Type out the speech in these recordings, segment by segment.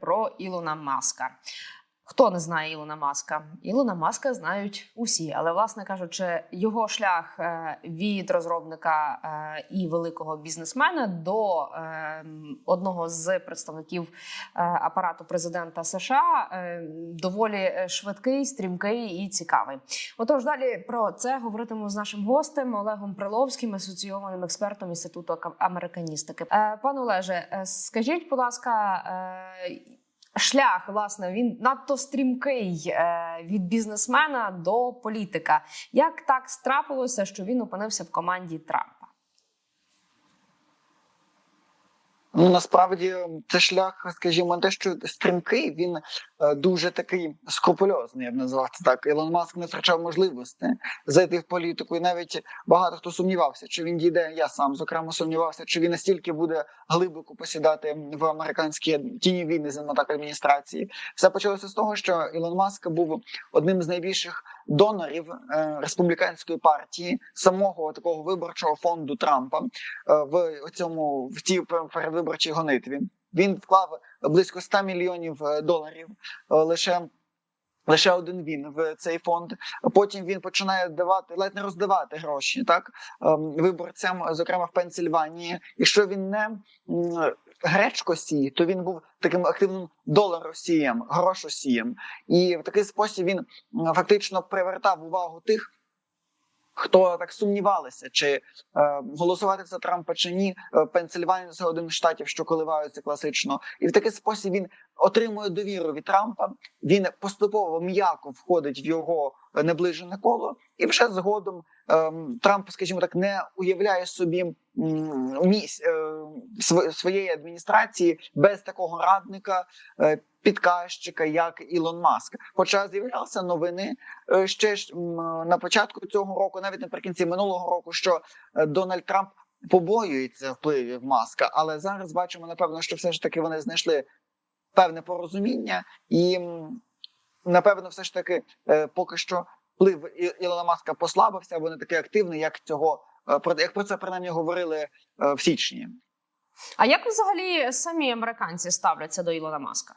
Про Ілона Маска. Хто не знає Ілона Маска? Ілона Маска знають усі, але власне кажучи, його шлях е, від розробника е, і великого бізнесмена до е, одного з представників апарату президента США доволі швидкий, стрімкий і цікавий. Отож, далі про це говоритимемо з нашим гостем Олегом Приловським, асоційованим експертом інституту Ка- американістики. Пане Олеже, скажіть, будь ласка. Шлях, власне, він надто стрімкий е, від бізнесмена до політика. Як так страпилося, що він опинився в команді Трампа? Ну насправді це шлях, скажімо, те, що стрімкий, він е, дуже такий скрупульозний, я б назвав це так. Ілон Маск не втрачав можливості зайти в політику, і навіть багато хто сумнівався, чи він дійде. Я сам зокрема сумнівався, чи він настільки буде глибоко посідати в американські тіні війни з так адміністрації. Все почалося з того, що Ілон Маск був одним з найбільших донорів е, республіканської партії, самого такого виборчого фонду Трампа е, в цьому в цій передвиборчій гонитві. Він вклав близько 100 мільйонів е, доларів лише. Лише один він в цей фонд. Потім він починає давати, ледь не роздавати гроші, так ем, виборцям, зокрема в Пенсильванії. І що він не м, гречкосій, то він був таким активним доларосієм, грошосієм. І в такий спосіб він фактично привертав увагу тих, хто так сумнівалися, чи е, голосувати за Трампа чи ні. Е, Пенсильванія це один з штатів, що коливаються класично, і в такий спосіб він отримує довіру від Трампа. Він поступово м'яко входить в його е, наближене коло, і вже згодом ем, Трамп, скажімо так, не уявляє собі місь е, своєї адміністрації без такого радника. е, Підказчика, як Ілон Маск, хоча з'являлися новини е, ще ж на початку цього року, навіть наприкінці минулого року, що е, Дональд Трамп побоюється впливів Маска, але зараз бачимо напевно, що все ж таки вони знайшли певне порозуміння, і напевно, все ж таки е, поки що вплив Ілона Маска послабився, або не активний, як цього як про це принаймні говорили в січні. А як взагалі самі американці ставляться до Ілона Маска?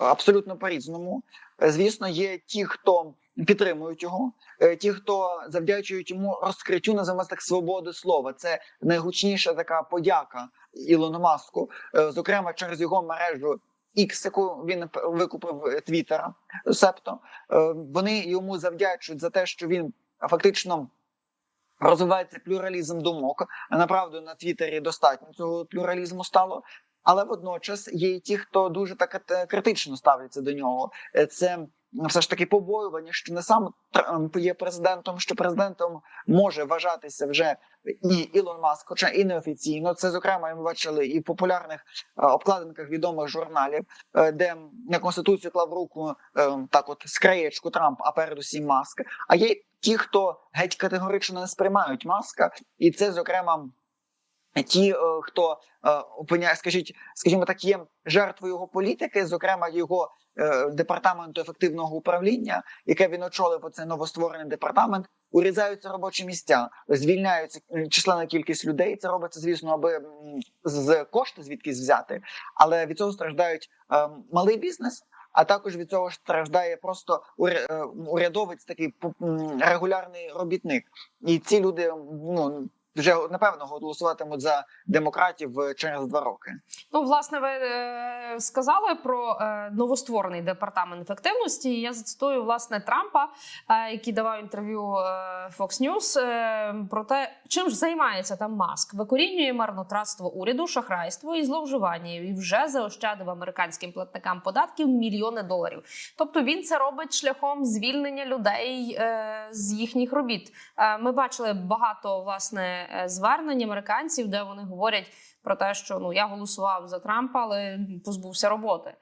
Абсолютно по-різному. Е, Звісно, є ті, хто підтримують його, е, ті, хто завдячують йому розкриттю, називаємо так свободи слова. Це найгучніша така подяка Ілону Маску, е, зокрема через його мережу. X, яку він викупив Твіттера, себто вони йому завдячують за те, що він фактично розвивається плюралізм думок. Направду на Твіттері достатньо цього плюралізму стало. Але водночас є і ті, хто дуже так критично ставляться до нього. Е, Це все ж таки побоювання, що не сам Трамп є президентом, що президентом може вважатися вже і Ілон Маск, хоча і неофіційно. Це зокрема ми бачили і в популярних е, обкладинках відомих журналів, е, де на конституцію клав руку так, от з краєчку Трамп, а передусім Маск. А є ті, хто геть категорично не сприймають маска, і це зокрема. Ті, е, хто е, опиняє, скажіть, скажімо так, є жертвою його політики, зокрема його е, департаменту ефективного управління, яке він очолив оцей новостворений департамент, урізаються робочі місця, звільняються численна кількість людей. Це робиться, звісно, аби з кошти звідкись взяти, але від цього страждають малий бізнес. А також від цього страждає просто уря- урядовець, такий регулярний робітник, і ці люди ну вже напевно голосуватимуть за демократів е, через два роки. Ну, власне, ви е, сказали про е, новостворений департамент ефективності. Я зацитую власне Трампа, е, який давав інтерв'ю е, Fox News, е, про те, чим ж займається там маск. Викорінює марнотратство уряду, шахрайство і зловживання, і вже заощадив американським платникам податків мільйони доларів. Тобто він це робить шляхом звільнення людей е, з їхніх робіт. Е, Ми бачили багато власне звернень американців, де вони говорять про те, що ну я голосував за Трампа, але позбувся роботи.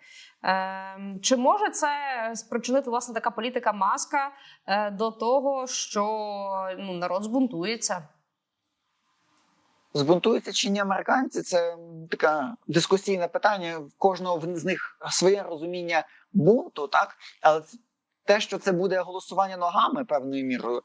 Е, чи може це спричинити власне така політика маска е, до того, що ну народ збунтується? Збунтуються чи ні американці? Це м, таке дискусійне питання. В кожного з них своє розуміння бунту, так але те, що це буде голосування ногами певною мірою,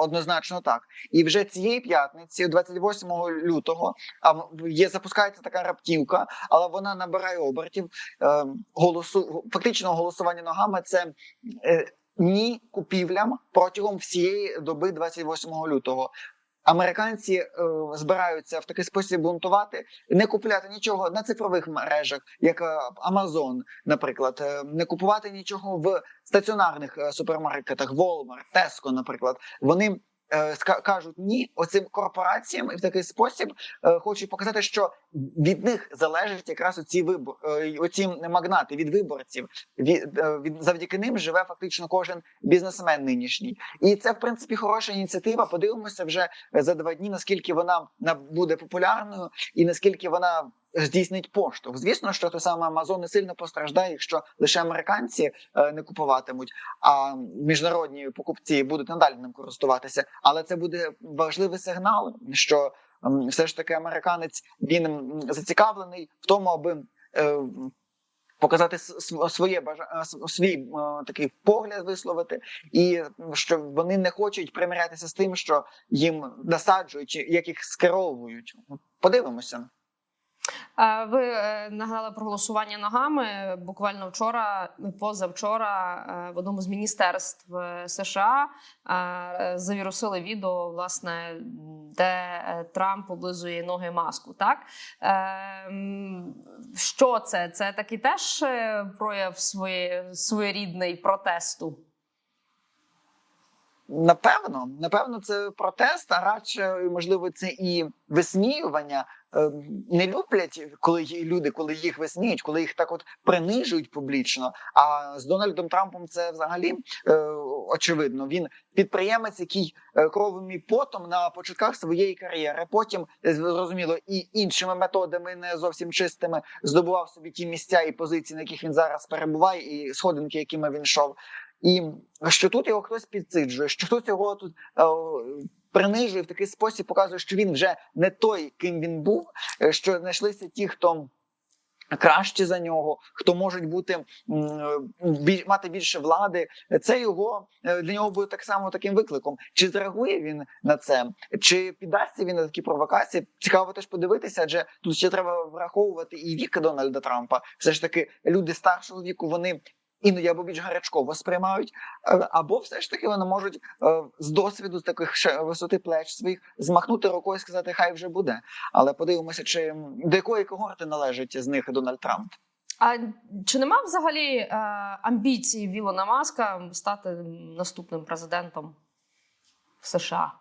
однозначно так. І вже цієї п'ятниці, 28 лютого, а є запускається така раптівка, але вона набирає обертів. Е, голосу фактично голосування ногами це. Е, ні купівлям протягом всієї доби 28 лютого. Американці е, збираються в такий спосіб бунтувати, не купляти нічого на цифрових мережах, як е, Amazon, наприклад, е, не купувати нічого в стаціонарних е, супермаркетах, Walmart, Tesco, наприклад. Вони кажуть ні оцим корпораціям і в такий спосіб е, хочуть показати, що від них залежить якраз оці вибор, е, оці магнати від виборців. Від, е, від завдяки ним живе фактично кожен бізнесмен нинішній, і це в принципі хороша ініціатива. Подивимося вже за два дні, наскільки вона буде популярною і наскільки вона здійснить поштовх. Звісно, що той саме Amazon не сильно постраждає, якщо лише американці е, не купуватимуть, а міжнародні покупці будуть надалі ним користуватися. Але це буде важливий сигнал, що все ж таки американець він зацікавлений в тому, аби. е, Показати своє бажа- е, свій такий погляд висловити, і що вони не хочуть примирятися з тим, що їм насаджують, як їх скеровують. Подивимося. Ви е, нагадали про голосування ногами. Буквально вчора, позавчора, е, в одному з міністерств е, США завірусили відео, власне, де Трамп облизує ноги маску. Так що це? Це такий теж прояв своє, своєрідний протесту. Напевно, напевно, це протест, а радше можливо, це і висміювання. Е, Не люблять, коли люди, коли їх висміють, коли їх так от принижують публічно. А з Дональдом Трампом це взагалі е, очевидно. Він підприємець, який е, кровом і потом на початках своєї кар'єри. Потім е, зрозуміло і іншими методами, не зовсім чистими, здобував собі ті місця і позиції, на яких він зараз перебуває, і сходинки, якими він йшов. І що тут його хтось підсиджує, що хтось його тут е, принижує в такий спосіб, показує, що він вже не той, ким він був, е, що знайшлися ті, хто. Кращі за нього, хто можуть бути м, мати більше влади, це його е, для нього буде так само таким викликом. Чи зреагує він на це, чи піддасться він на такі провокації? Цікаво теж подивитися, адже тут ще треба враховувати і вік Дональда Трампа. Все ж таки, люди старшого віку вони іноді або більш гарячково сприймають, е, або все ж таки вони можуть е, з досвіду з таких висоти плеч своїх змахнути рукою і сказати, хай вже буде. Але подивимося, чи до якої когорти належить з них Дональд Трамп. А чи нема взагалі е, амбіції Вілона Маска стати наступним президентом в США?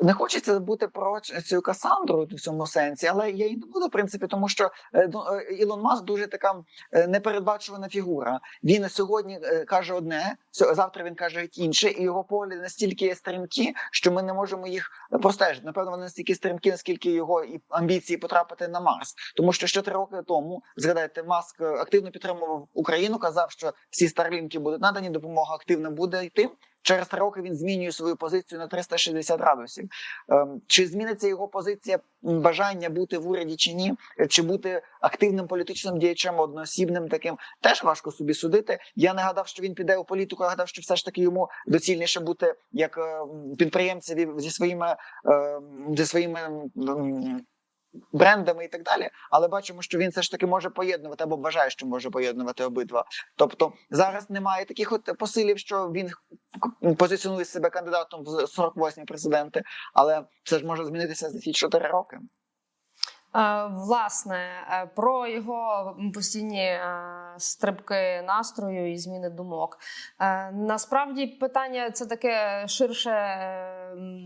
Не хочеться бути про цю Касандру в цьому сенсі, але я і не буду, в принципі, тому що е, ну, е, Ілон Маск дуже така е, непередбачувана фігура. Він сьогодні каже одне, завтра він каже інше, і його погляди настільки є стрімкі, що ми не можемо їх простежити. Напевно, вони настільки стрімкі, наскільки його і амбіції потрапити на Марс. Тому що ще три роки тому, згадайте, Маск активно підтримував Україну, казав, що всі старлінки будуть надані, допомога активно буде йти. Через три роки він змінює свою позицію на 360 градусів. Ем, Чи зміниться його позиція бажання бути в уряді чи ні, Е, чи бути активним політичним діячем, одноосібним таким, теж важко собі судити. Я не гадав, що він піде у політику. Я гадав, що все ж таки йому доцільніше бути як е, підприємцеві зі своїми е, зі своїми. Брендами і так далі, але бачимо, що він все ж таки може поєднувати або вважає, що може поєднувати обидва. Тобто зараз немає таких от посилів, що він позиціонує себе кандидатом в 48-й президенти, але це ж може змінитися за ці 4 роки. Е, Власне, е, про його постійні е, стрибки настрою і зміни думок. Насправді питання це таке ширше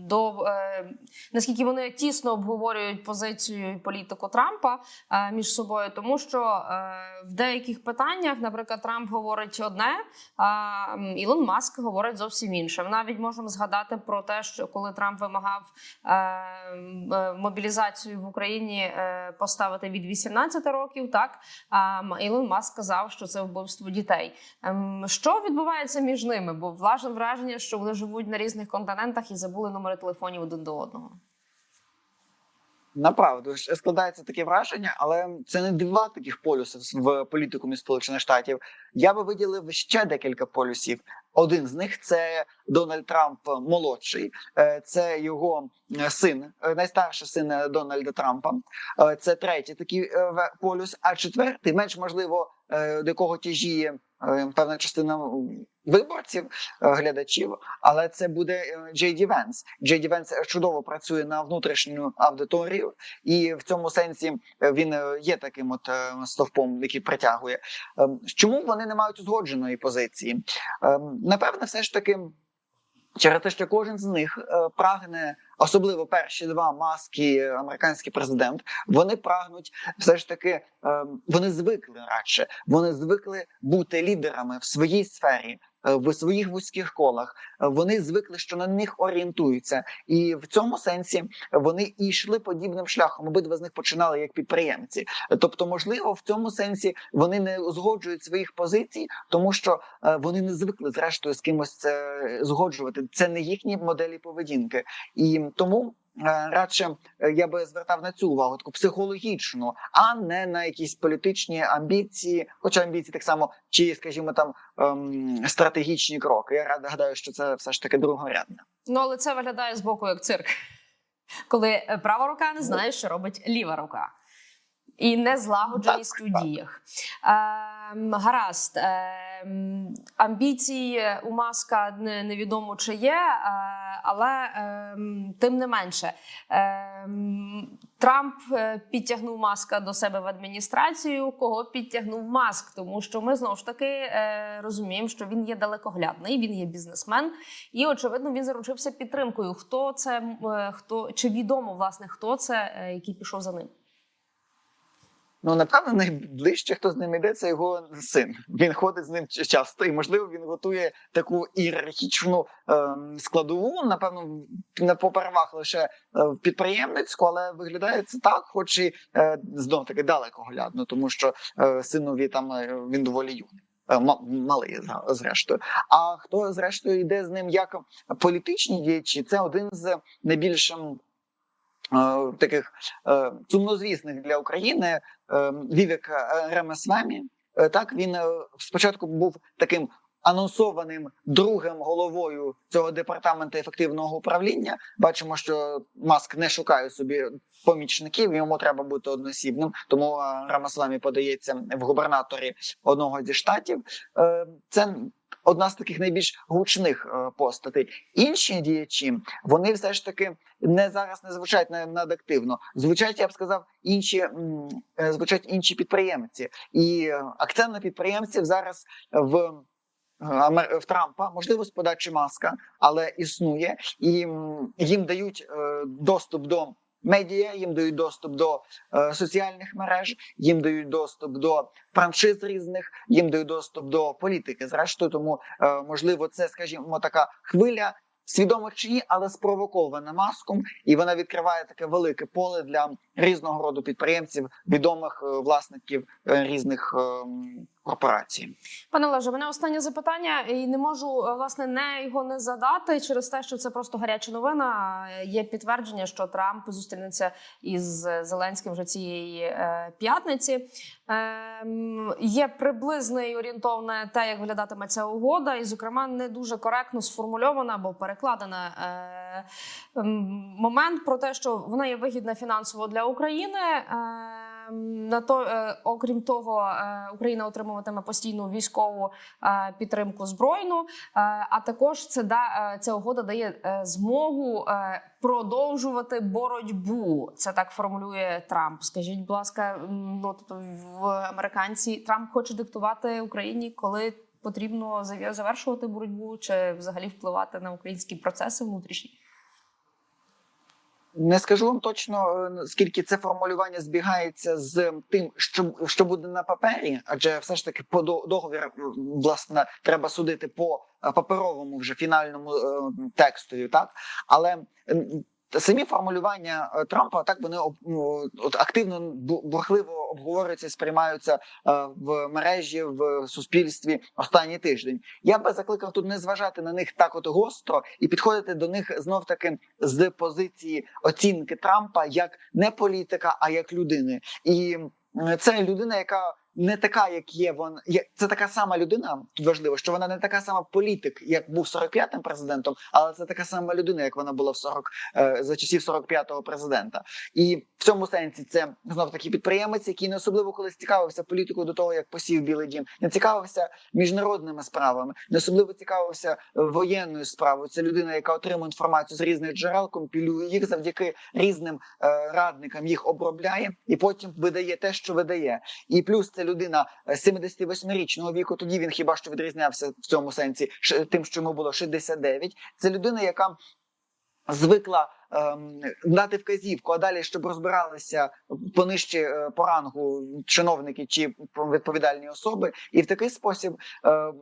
до е, наскільки вони тісно обговорюють позицію і політику Трампа е, між собою, тому що е, в деяких питаннях, наприклад, Трамп говорить одне, а Ілон Маск говорить зовсім інше. Навіть можемо згадати про те, що коли Трамп вимагав мобілізацію в Україні поставити від 18 років, так Ілон Маск сказав, що це вбивство дітей. Ем, Що відбувається між ними? Бо влажне враження, що вони живуть на різних континентах і забули номери телефонів один до одного. Направду складається таке враження, але це не два таких полюси в політикумі Сполучених Штатів. Я би виділив ще декілька полюсів. Один з них це Дональд Трамп молодший, Е, це його е, син, е, найстарший син Дональда Трампа. Це третій такий полюс. А четвертий, менш можливо, до якого тяжіє е, певна частина виборців, е, глядачів, але це буде е, Джей Ді Венс. Джей Ді чудово працює на внутрішню аудиторію, і в цьому сенсі е, він е, є таким от е, стовпом, який притягує. Ем, Чому вони не мають узгодженої позиції? Ем, Напевне, все ж таки. Через те, що кожен з них е, прагне, особливо перші два маски, е, американський президент, вони прагнуть все ж таки, е, вони звикли радше, вони звикли бути лідерами в своїй сфері, в своїх вузьких колах. Е, Вони звикли, що на них орієнтуються, і в цьому сенсі вони і йшли подібним шляхом. Обидва з них починали як підприємці. Тобто, можливо, в цьому сенсі вони не узгоджують своїх позицій, тому що е, вони не звикли зрештою з кимось це згоджувати. Це не їхні моделі поведінки, і тому. Е, Радше е, я би звертав на цю увагу таку психологічну, а не на якісь політичні амбіції, хоча амбіції так само, чи, скажімо, там ем, стратегічні кроки. Я рада гадаю, що це все ж таки другорядне. Ну але це виглядає з боку як цирк, коли е, права рука не знає, що робить ліва рука. І не злагодженість Так, у діях. Ем, гаразд, ем, амбіції у маска не, невідомо чи є, е, але ем, тим не менше. Ем, Трамп е, підтягнув маска до себе в адміністрацію. Кого підтягнув маск? Тому що ми знову ж таки е, розуміємо, що він є далекоглядний, він є бізнесмен, і очевидно він заручився підтримкою. Хто це е, хто чи відомо власне хто це, е, який пішов за ним? Ну, напевно, найближче, хто з ним йде, це його син. Він ходить з ним часто, і можливо він готує таку ієрархічну ем, складову. Напевно, не попервах лише е, підприємницьку, але виглядає це так, хоч і е, знов таки далекоглядно, тому що е, синові там е, він доволі юний. е, Малий зрештою. А хто зрештою йде з ним як політичні діячі, це один з найбільш е, таких е, сумнозвісних для України е, Вівік е, Е, Так він е, спочатку був таким анонсованим другим головою цього департаменту ефективного управління. Бачимо, що Маск не шукає собі помічників, йому треба бути односібним. Тому Рамасламі Рамасвамі подається в губернаторі одного зі штатів. Е, Це одна з таких найбільш гучних е, постатей. Інші діячі вони все ж таки не зараз не звучать на- надактивно. Звучать, я б сказав, інші е, звучать інші підприємці, і е, акцент на підприємців зараз в. В Трампа можливо з подачі маска, але існує, і їм дають доступ до медіа, їм дають доступ до е, соціальних мереж, їм дають доступ до франшиз різних, їм дають доступ до політики. Зрештою, тому е, можливо, це, скажімо, така хвиля свідомо чи ні, але спровокована маском, і вона відкриває таке велике поле для різного роду підприємців, відомих е, власників е, різних е, м, корпорацій. Пане Олеже, мене останнє запитання, і не можу е, власне не його не задати через те, що це просто гаряча новина. Є підтвердження, що Трамп зустрінеться із Зеленським вже цієї е, п'ятниці. Ем, є приблизне орієнтовне те, як виглядатиме ця угода, і, зокрема, не дуже коректно сформульована або перекладена е, ем, момент про те, що вона є вигідна фінансово для України. Ем, На то, е, окрім того, е, Україна отримуватиме постійну військову е, підтримку збройну. А також це да ця угода дає змогу продовжувати боротьбу. Це так формулює Трамп. Скажіть, будь ласка, ну тобто в американці Трамп хоче диктувати Україні, коли потрібно завершувати боротьбу, чи взагалі впливати на українські процеси внутрішні. Не скажу вам точно, е, скільки це формулювання збігається з тим, що, що буде на папері, адже все ж таки по до- договір власне треба судити по е, паперовому вже фінальному е, текстові, так? Але самі формулювання е, Трампа так вони ну, от активно бу- бурхливо обговорюються, сприймаються е, в мережі в суспільстві останній тиждень. Я би закликав тут не зважати на них так, от гостро, і підходити до них знов таки з позиції оцінки Трампа як не політика, а як людини. І це людина, яка не така, як є вона. Це така сама людина. Тут важливо, що вона не така сама політик, як був 45-м президентом, але це така сама людина, як вона була в 40 е, за часів 45-го президента. І в цьому сенсі це знов таки підприємець, який не особливо колись цікавився політикою до того, як посів Білий Дім, не цікавився міжнародними справами, не особливо цікавився воєнною справою. Це людина, яка отримує інформацію з різних джерел, компілює їх завдяки різним е, радникам, їх обробляє і потім видає те, що видає. І плюс це людина е, 78-річного віку. Тоді він хіба що відрізнявся в цьому сенсі тим, що йому було 69. Це людина, яка звикла дати вказівку, а далі, щоб розбиралися понижче е, по рангу чиновники чи відповідальні особи, і в такий спосіб е,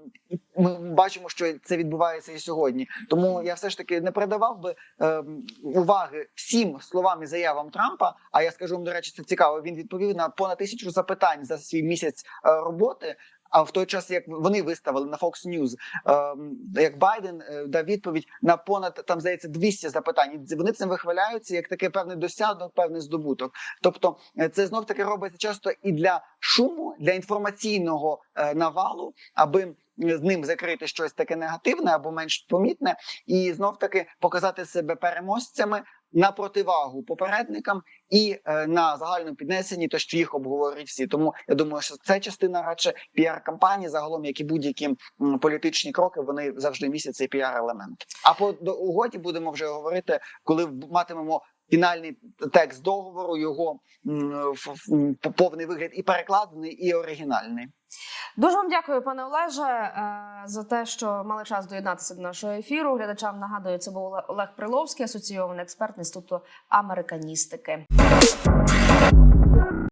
ми бачимо, що це відбувається і сьогодні. Тому я все ж таки не передавав би е, уваги всім словам і заявам Трампа. А я скажу вам, до речі, це цікаво. Він відповів на понад тисячу запитань за свій місяць е, роботи. А в той час, як вони виставили на Fox News, ем, як Байден е, дав відповідь на понад там здається 200 запитань. Вони цим вихваляються як такий певний досягнок, певний здобуток. Тобто, е, це знов таки робиться часто і для шуму, для інформаційного е, навалу, аби з ним закрити щось таке негативне або менш помітне, і знов таки показати себе переможцями на противагу попередникам і е, на загальному піднесенні, то що їх обговорюють всі. Тому я думаю, що це частина радше піар-кампанії, загалом, як і будь-які політичні кроки, вони завжди містять цей піар-елемент. А по до угоді будемо вже говорити, коли матимемо. Фінальний текст договору, його повний вигляд і перекладений, і оригінальний. Дуже вам дякую, пане Олеже, е, за те, що мали час доєднатися до нашого ефіру. Глядачам нагадую, це був Олег Приловський, асоційований експерт інституту американістики.